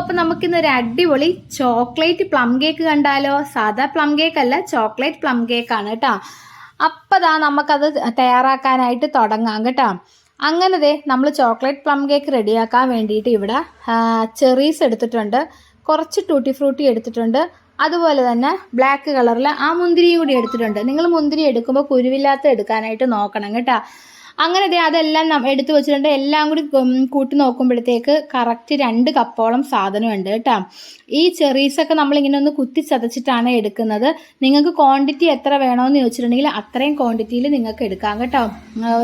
അപ്പൊ നമുക്കിന്ന് ഒരു അടിപൊളി ചോക്ലേറ്റ് പ്ലം കേക്ക് കണ്ടാലോ? സാധാ പ്ലം കേക്ക് അല്ല ചോക്ലേറ്റ് പ്ലം കേക്ക് ആണ് കേട്ടോ. അപ്പൊ ദാ നമുക്കത് തയ്യാറാക്കാനായിട്ട് തുടങ്ങാം കേട്ടോ. അങ്ങനെ ദേ നമ്മൾ ചോക്ലേറ്റ് പ്ലം കേക്ക് റെഡിയാക്കാൻ വേണ്ടിയിട്ട് ഇവിടെ ചെറീസ് എടുത്തിട്ടുണ്ട്. കുറച്ച് ടൂട്ടി ഫ്രൂട്ടി എടുത്തിട്ടുണ്ട്. അതുപോലെ തന്നെ ബ്ലാക്ക് കളറിൽ ആ മുന്തിരിയും കൂടി എടുത്തിട്ടുണ്ട്. നിങ്ങൾ മുന്തിരി എടുക്കുമ്പോൾ കുരുവില്ലാത്ത എടുക്കാനായിട്ട് നോക്കണം കേട്ടോ. അങ്ങനെ ദേ അതെല്ലാം എടുത്തു വെച്ചിട്ടുണ്ട്. എല്ലാം കൂടി കൂട്ടി നോക്കുമ്പോഴത്തേക്ക് കറക്റ്റ് രണ്ട് കപ്പോളം സാധനമുണ്ട് കേട്ടോ. ഈ ചെറീസൊക്കെ നമ്മളിങ്ങനെ ഒന്ന് കുത്തി ചതച്ചിട്ടാണ് എടുക്കുന്നത്. നിങ്ങൾക്ക് ക്വാണ്ടിറ്റി എത്ര വേണമെന്ന് ചോദിച്ചിട്ടുണ്ടെങ്കിൽ അത്രയും ക്വാണ്ടിറ്റിയിൽ നിങ്ങൾക്ക് എടുക്കാം കേട്ടോ.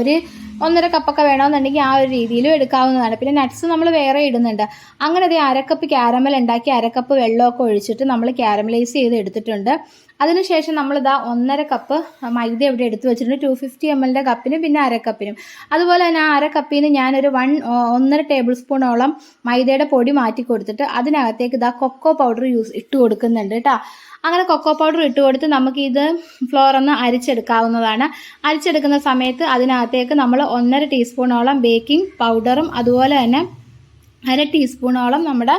ഒരു ഒന്നര കപ്പൊക്കെ വേണമെന്നുണ്ടെങ്കിൽ ആ ഒരു രീതിയിലും എടുക്കാവുന്നതാണ്. പിന്നെ നട്ട്സ് നമ്മൾ വേറെ ഇടുന്നുണ്ട്. അങ്ങനെ ദേ അരക്കപ്പ് ക്യാരമൽ ഉണ്ടാക്കി അരക്കപ്പ് വെള്ളമൊക്കെ ഒഴിച്ചിട്ട് നമ്മൾ ക്യാരമലൈസ് ചെയ്ത് എടുത്തിട്ടുണ്ട്. അതിനുശേഷം നമ്മളിതാ ഒന്നര കപ്പ് മൈദ ഇവിടെ എടുത്തു വെച്ചിട്ടുണ്ട്. ടു ഫിഫ്റ്റി എം എല്ലിന്റെ കപ്പിനും പിന്നെ അരക്കപ്പിനും. അതുപോലെ തന്നെ ആ അരക്കപ്പിന് ഞാനൊരു വൺ ഒന്നര ടേബിൾ സ്പൂണോളം മൈദയുടെ പൊടി മാറ്റി കൊടുത്തിട്ട് അതിനകത്തേക്ക് ഇതാ കൊക്കോ പൗഡർ യൂസ് ഇട്ട് കൊടുക്കുന്നുണ്ട് കേട്ടോ അങ്ങനെ കൊക്കോ പൗഡർ ഇട്ട് കൊടുത്ത് ഫ്ലോർ ഒന്ന് അരിച്ചെടുക്കാവുന്നതാണ്. അരിച്ചെടുക്കുന്ന സമയത്ത് അതിനകത്തേക്ക് നമ്മൾ ഒന്നര ടീസ്പൂണോളം ബേക്കിംഗ് പൗഡറും അതുപോലെ തന്നെ അര ടീസ്പൂണോളം നമ്മുടെ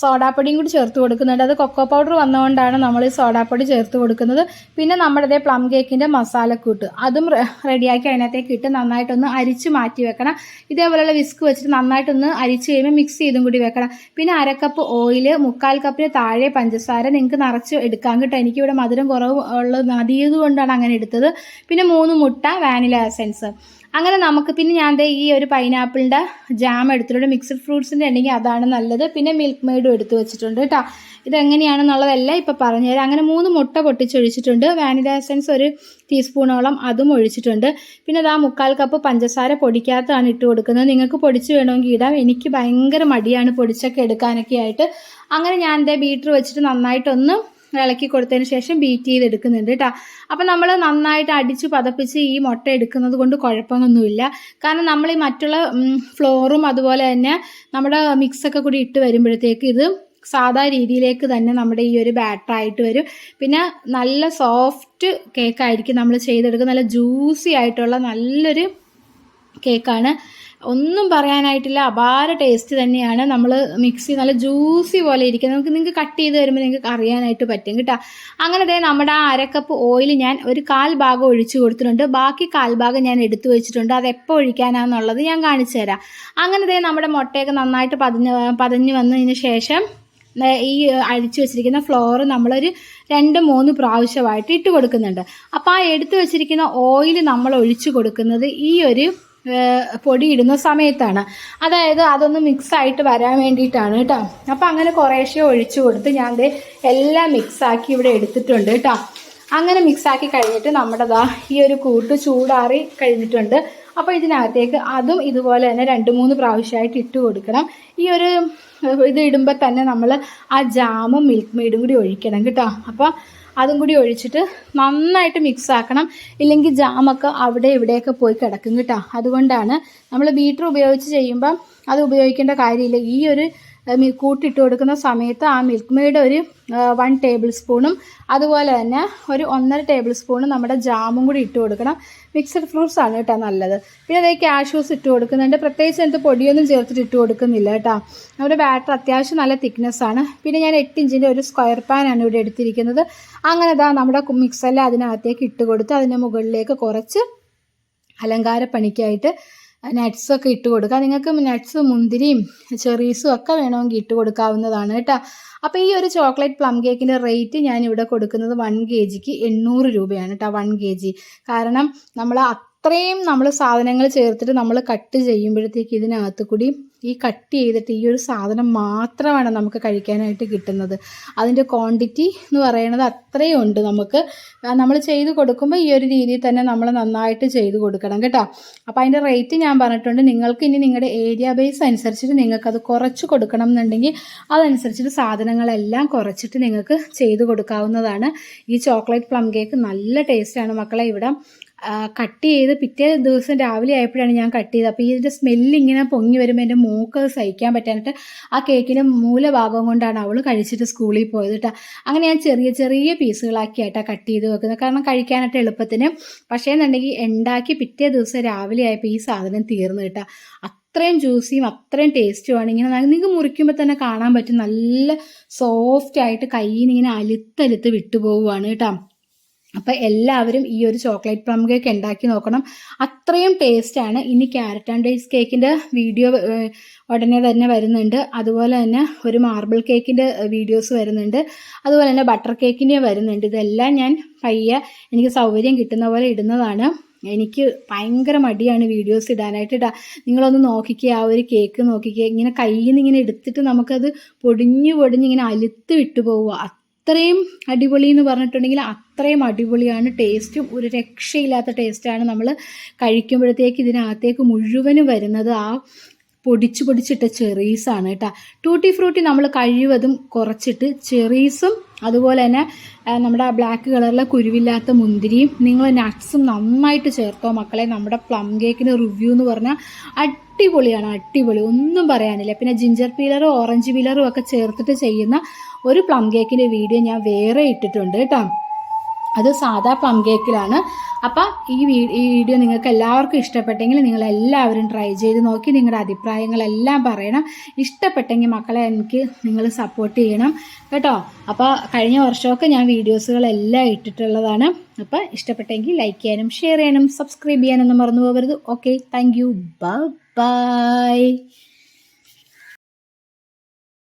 സോഡാപ്പൊടിയും കൂടി ചേർത്ത് കൊടുക്കുന്നുണ്ട്. അത് കൊക്കോ പൗഡർ വന്നുകൊണ്ടാണ് നമ്മൾ ഈ സോഡാപ്പൊടി ചേർത്ത് കൊടുക്കുന്നത്. പിന്നെ നമ്മുടെ ഇതേ പ്ലം കേക്കിന്റെ മസാലക്കൂട്ട്. അതും റെഡിയാക്കി അതിനകത്തേക്ക് ഇട്ട് നന്നായിട്ടൊന്ന് അരിച്ച് മാറ്റി വെക്കണം. ഇതേപോലെയുള്ള വിസ്ക് വെച്ചിട്ട് നന്നായിട്ടൊന്ന് അരിച്ച് കഴിയുമ്പോൾ മിക്സ് ചെയ്തും കൂടി വെക്കണം. പിന്നെ അരക്കപ്പ് ഓയിൽ മുക്കാൽ കപ്പിന് താഴെ പഞ്ചസാര നിങ്ങൾക്ക് നിറച്ച് എടുക്കാം കേട്ടോ. എനിക്കിവിടെ മധുരം കുറവ് ഉള്ളത് മതിയത് കൊണ്ടാണ് അങ്ങനെ എടുത്തത്. പിന്നെ മൂന്ന് മുട്ട വാനില എസൻസ് അങ്ങനെ നമുക്ക് പിന്നെ ഞാൻ ദേ ഈ ഒരു പൈനാപ്പിളിന്റെ ജാം എടുത്തിട്ടുണ്ട്. മിക്സഡ് ഫ്രൂട്ട്സിന്റെ ഉണ്ടെങ്കിൽ അതാണ് നല്ലത്. പിന്നെ മിൽക്ക് മെയ്ഡും എടുത്ത് വെച്ചിട്ടുണ്ട് കേട്ടോ ഇതെങ്ങനെയാണെന്നുള്ളതെല്ലാം ഇപ്പോൾ പറഞ്ഞുതരാം അങ്ങനെ മൂന്ന് മുട്ട പൊട്ടിച്ചൊഴിച്ചിട്ടുണ്ട്. വാനില എസൻസ് ഒരു ടീസ്പൂണോളം അതും ഒഴിച്ചിട്ടുണ്ട്. പിന്നെ അതാ മുക്കാൽ കപ്പ് പഞ്ചസാര പൊടിക്കാത്തതാണ് ഇട്ട് കൊടുക്കുന്നത്. നിങ്ങൾക്ക് പൊടിച്ച് വേണമെങ്കിൽ ഇടാം. എനിക്ക് ഭയങ്കര മടിയാണ് പൊടിച്ചൊക്കെ എടുക്കാനൊക്കെ ആയിട്ട്. അങ്ങനെ ഞാൻ ദേ ബീറ്റർ വെച്ചിട്ട് നന്നായിട്ടൊന്ന് ഇളക്കി കൊടുത്തതിന് ശേഷം ബീറ്റ് ചെയ്തെടുക്കുന്നുണ്ട് കേട്ടോ അപ്പം നമ്മൾ നന്നായിട്ട് അടിച്ച് പതപ്പിച്ച് ഈ മുട്ട എടുക്കുന്നത് കൊണ്ട് കുഴപ്പമൊന്നുമില്ല. കാരണം നമ്മൾ ഈ മറ്റുള്ള ഫ്ലോറും അതുപോലെ തന്നെ നമ്മുടെ മിക്സൊക്കെ കൂടി ഇട്ട് വരുമ്പോഴത്തേക്ക് ഇത് സാധാ രീതിയിലേക്ക് തന്നെ നമ്മുടെ ഈ ഒരു ബാറ്റർ ആയിട്ട് വരും. പിന്നെ നല്ല സോഫ്റ്റ് കേക്കായിരിക്കും നമ്മൾ ചെയ്തെടുക്കുക നല്ല ജ്യൂസി ആയിട്ടുള്ള നല്ലൊരു കേക്കാണ് ഒന്നും പറയാനായിട്ടില്ല. അപാര ടേസ്റ്റ് തന്നെയാണ്. നമ്മൾ മിക്സി നല്ല ജ്യൂസി പോലെ ഇരിക്കുന്നത്. നമുക്ക് നിങ്ങൾക്ക് കട്ട് ചെയ്ത് വരുമ്പോൾ നിങ്ങൾക്ക് അറിയാനായിട്ട് പറ്റും കേട്ടോ. അങ്ങനെ ദേ നമ്മുടെ ആ അരക്കപ്പ് ഓയിൽ ഞാൻ ഒരു കാൽ ഭാഗം ഒഴിച്ചു കൊടുത്തിട്ടുണ്ട്. ബാക്കി കാൽ ഭാഗം ഞാൻ എടുത്തു വെച്ചിട്ടുണ്ട്. അത് എപ്പോൾ ഒഴിക്കാനാണെന്നുള്ളത് ഞാൻ കാണിച്ചു തരാം. അങ്ങനെ ദേ നമ്മുടെ മുട്ടയൊക്കെ നന്നായിട്ട് പതിഞ്ഞ് പതിഞ്ഞ് വന്നതിന് ശേഷം ഈ അഴിച്ചു വെച്ചിരിക്കുന്ന ഫ്ലോർ നമ്മളൊരു രണ്ട് മൂന്ന് പ്രാവശ്യമായിട്ട് ഇട്ട് കൊടുക്കുന്നുണ്ട്. അപ്പോൾ ആ എടുത്തു വെച്ചിരിക്കുന്ന ഓയിൽ നമ്മൾ ഒഴിച്ചു കൊടുക്കുന്നത് ഈ ഒരു പൊടി ഇടുന്ന സമയത്താണ്. അതായത് അതൊന്ന് മിക്സ് ആയിട്ട് വരാൻ വേണ്ടിയിട്ടാണ് കേട്ടോ. അപ്പോൾ അങ്ങനെ കുറേശ്ശെ ഒഴിച്ചു കൊടുത്ത് ഞാൻ എല്ലാം മിക്സാക്കി ഇവിടെ എടുത്തിട്ടുണ്ട് കേട്ടോ. അങ്ങനെ മിക്സാക്കി കഴിഞ്ഞിട്ട് നമ്മുടെ ദാ ഈ ഒരു കൂട്ട് ചൂടാറി കഴിഞ്ഞിട്ടുണ്ട്. അപ്പോൾ ഇതിനകത്തേക്ക് അതും ഇതുപോലെ തന്നെ രണ്ട് മൂന്ന് പ്രാവശ്യമായിട്ട് ഇട്ട് കൊടുക്കണം. ഈ ഒരു ഇത് ഇടുമ്പോൾ തന്നെ നമ്മൾ ആ ജാമും മിൽക്ക് മെയ്ഡും കൂടി ഒഴിക്കണം കേട്ടോ. അപ്പോൾ അതും കൂടി ഒഴിച്ചിട്ട് നന്നായിട്ട് മിക്സ് ആക്കണം. ഇല്ലെങ്കിൽ ജാമൊക്കെ അവിടെ ഇവിടെയൊക്കെ പോയി കിടക്കും കേട്ടോ. അതുകൊണ്ടാണ് നമ്മൾ ബീറ്റർ ഉപയോഗിച്ച് ചെയ്യുമ്പം അത് ഉപയോഗിക്കേണ്ട കാര്യമില്ല. ഈ ഒരു കൂട്ടിട്ട് കൊടുക്കുന്ന സമയത്ത് ആ മിൽക്ക് മെയ്ഡ് ഒരു വൺ ടേബിൾ സ്പൂണും അതുപോലെ തന്നെ ഒരു ഒന്നര ടേബിൾ സ്പൂണും നമ്മുടെ ജാമും കൂടി ഇട്ട് കൊടുക്കണം. മിക്സഡ് ഫ്രൂട്ട്സ് ആണ് കേട്ടോ നല്ലത്. പിന്നെ അതേ ക്യാഷ്യൂസ് ഇട്ട് കൊടുക്കുന്നുണ്ട്. പ്രത്യേകിച്ച് എന്ത് പൊടിയൊന്നും ചേർത്തിട്ട് ഇട്ട് കൊടുക്കുന്നില്ല കേട്ടോ. നമ്മുടെ ബാറ്റർ അത്യാവശ്യം നല്ല തിക്നെസ് ആണ്. പിന്നെ ഞാൻ എട്ട് ഇഞ്ചിന്റെ ഒരു സ്ക്വയർ പാനാണ് ഇവിടെ എടുത്തിരിക്കുന്നത്. അങ്ങനെ ഇതാ നമ്മുടെ മിക്സെല്ലാം അതിനകത്തേക്ക് ഇട്ട് കൊടുത്ത് അതിന്റെ മുകളിലേക്ക് കുറച്ച് അലങ്കാര പണിക്കായിട്ട് നട്ട്സൊക്കെ ഇട്ട് കൊടുക്കുക. നിങ്ങൾക്ക് നട്ട്സ് മുന്തിരിയും ചെറീസും ഒക്കെ വേണമെങ്കിൽ ഇട്ട് കൊടുക്കാവുന്നതാണ് കേട്ടോ. അപ്പോൾ ഈ ഒരു ചോക്ലേറ്റ് പ്ലം കേക്കിന്റെ റേറ്റ് ഞാൻ ഇവിടെ കൊടുക്കുന്നത് വൺ കെ ജിക്ക് എണ്ണൂറ് രൂപയാണ് കേട്ടോ വൺ കെ ജി കാരണം നമ്മൾ അത്രയും നമ്മൾ സാധനങ്ങൾ ചേർത്തിട്ട് നമ്മൾ കട്ട് ചെയ്യുമ്പോഴത്തേക്ക് ഇതിനകത്ത് കൂടി ഈ കട്ട് ചെയ്തിട്ട് ഈ ഒരു സാധനം മാത്രമാണ് നമുക്ക് കഴിക്കാനായിട്ട് കിട്ടുന്നത്. അതിന്റെ ക്വാണ്ടിറ്റി എന്ന് പറയുന്നത് അത്രയും ഉണ്ട് നമുക്ക്. നമ്മൾ ചെയ്ത് കൊടുക്കുമ്പോൾ ഈ ഒരു രീതിയിൽ തന്നെ നമ്മൾ നന്നായിട്ട് ചെയ്ത് കൊടുക്കണം കേട്ടോ. അപ്പോൾ അതിന്റെ റേറ്റ് ഞാൻ പറഞ്ഞിട്ടുണ്ട്. നിങ്ങൾക്ക് ഇനി നിങ്ങളുടെ ഏരിയ ബേസ് അനുസരിച്ചിട്ട് നിങ്ങൾക്ക് അത് കുറച്ച് കൊടുക്കണം എന്നുണ്ടെങ്കിൽ അതനുസരിച്ചിട്ട് സാധനങ്ങളെല്ലാം കുറച്ചിട്ട് നിങ്ങൾക്ക് ചെയ്ത് കൊടുക്കാവുന്നതാണ്. ഈ ചോക്ലേറ്റ് പ്ലം കേക്ക് നല്ല ടേസ്റ്റാണ് മക്കളെ. ഇവിടെ കട്ട് ചെയ്ത് പിറ്റേ ദിവസം രാവിലെ ആയപ്പോഴാണ് ഞാൻ കട്ട് ചെയ്തത്. അപ്പോൾ ഇതിന്റെ സ്മെല്ല് ഇങ്ങനെ പൊങ്ങി വരുമ്പോൾ എന്റെ മൂക്ക് സഹിക്കാൻ പറ്റാനായിട്ട് ആ കേക്കിന്റെ മൂലഭാഗം കൊണ്ടാണ് അവൾ കഴിച്ചിട്ട് സ്കൂളിൽ പോയത് കേട്ടോ അങ്ങനെ ഞാൻ ചെറിയ ചെറിയ പീസുകളാക്കിയായിട്ടാണ് കട്ട് ചെയ്ത് വെക്കുന്നത്. കാരണം കഴിക്കാനായിട്ട് എളുപ്പത്തിന്. പക്ഷേ എന്നുണ്ടെങ്കിൽ ഉണ്ടാക്കി പിറ്റേ ദിവസം രാവിലെ ആയപ്പോൾ ഈ സാധനം തീർന്നു കേട്ടോ അത്രയും ജ്യൂസിയും അത്രയും ടേസ്റ്റുമാണ് ഇങ്ങനെ നിങ്ങൾക്ക് മുറിക്കുമ്പോൾ തന്നെ കാണാൻ പറ്റും. നല്ല സോഫ്റ്റ് ആയിട്ട് കയ്യിൽ നിന്ന് ഇങ്ങനെ അലുത്തലുത്ത് വിട്ടുപോവുകയാണ് കേട്ടോ അപ്പോൾ എല്ലാവരും ഈ ഒരു ചോക്ലേറ്റ് പ്ലം കേക്ക് ഉണ്ടാക്കി നോക്കണം. അത്രയും ടേസ്റ്റാണ് ഇനി ക്യാരറ്റ് ആൻഡ് ഐസ് കേക്കിന്റെ വീഡിയോ ഉടനെ തന്നെ വരുന്നുണ്ട്. അതുപോലെ തന്നെ ഒരു മാർബിൾ കേക്കിന്റെ വീഡിയോസ് വരുന്നുണ്ട്. അതുപോലെ തന്നെ ബട്ടർ കേക്കിന്റെ വരുന്നുണ്ട്. ഇതെല്ലാം ഞാൻ പയ്യെ എനിക്ക് സൗകര്യം കിട്ടുന്ന പോലെ ഇടുന്നതാണ്. എനിക്ക് ഭയങ്കര മടിയാണ് വീഡിയോസ് ഇടാനായിട്ട് ഇടാ. നിങ്ങളൊന്ന് നോക്കിക്കുക ആ ഒരു കേക്ക് നോക്കിക്കുക ഇങ്ങനെ കയ്യിൽ നിന്ന് ഇങ്ങനെ എടുത്തിട്ട് നമുക്കത് പൊടിഞ്ഞു പൊടിഞ്ഞ് ഇങ്ങനെ അലുത്ത് വിട്ടു പോവുക അത്രയും അടിപൊളി എന്ന് പറഞ്ഞിട്ടുണ്ടെങ്കിൽ അത്രയും അടിപൊളിയാണ് ടേസ്റ്റും ഒരു രക്ഷയില്ലാത്ത ടേസ്റ്റാണ് നമ്മൾ കഴിക്കുമ്പോഴത്തേക്ക് ഇതിനകത്തേക്ക് മുഴുവനും വരുന്നത് ആ പൊടിച്ച് പൊടിച്ചിട്ട ചെറീസാണ് കേട്ടോ. ടൂട്ടി ഫ്രൂട്ടി നമ്മൾ കഴിവതും കുറച്ചിട്ട് ചെറീസും അതുപോലെ തന്നെ നമ്മുടെ ബ്ലാക്ക് കളറിലെ കുരുവില്ലാത്ത മുന്തിരിയും നിങ്ങൾ നട്ട്സും നന്നായിട്ട് ചേർത്തോ മക്കളെ. നമ്മുടെ പ്ലം കേക്കിന് റിവ്യൂ എന്ന് പറഞ്ഞാൽ അടിപൊളിയാണ് അടിപൊളി. ഒന്നും പറയാനില്ല. പിന്നെ ജിഞ്ചർ പീലറും ഓറഞ്ച് പീലറും ഒക്കെ ചേർത്തിട്ട് ചെയ്യുന്ന ഒരു പ്ലം കേക്കിന്റെ വീഡിയോ ഞാൻ വേറെ ഇട്ടിട്ടുണ്ട് കേട്ടോ. അത് സാധാ പ്ലം കേക്കിലാണ് അപ്പം ഈ വീഡിയോ നിങ്ങൾക്ക് എല്ലാവർക്കും ഇഷ്ടപ്പെട്ടെങ്കിൽ നിങ്ങൾ എല്ലാവരും ട്രൈ ചെയ്ത് നോക്കി നിങ്ങളുടെ അഭിപ്രായങ്ങളെല്ലാം പറയണം. ഇഷ്ടപ്പെട്ടെങ്കിൽ മക്കളെ എനിക്ക് നിങ്ങൾ സപ്പോർട്ട് ചെയ്യണം കേട്ടോ. അപ്പോൾ കഴിഞ്ഞ വർഷമൊക്കെ ഞാൻ വീഡിയോസുകളെല്ലാം ഇട്ടിട്ടുള്ളതാണ്. അപ്പോൾ ഇഷ്ടപ്പെട്ടെങ്കിൽ ലൈക്ക് ചെയ്യാനും ഷെയർ ചെയ്യാനും സബ്സ്ക്രൈബ് ചെയ്യാനൊന്നും മറന്നു പോകരുത്. Okay thank you by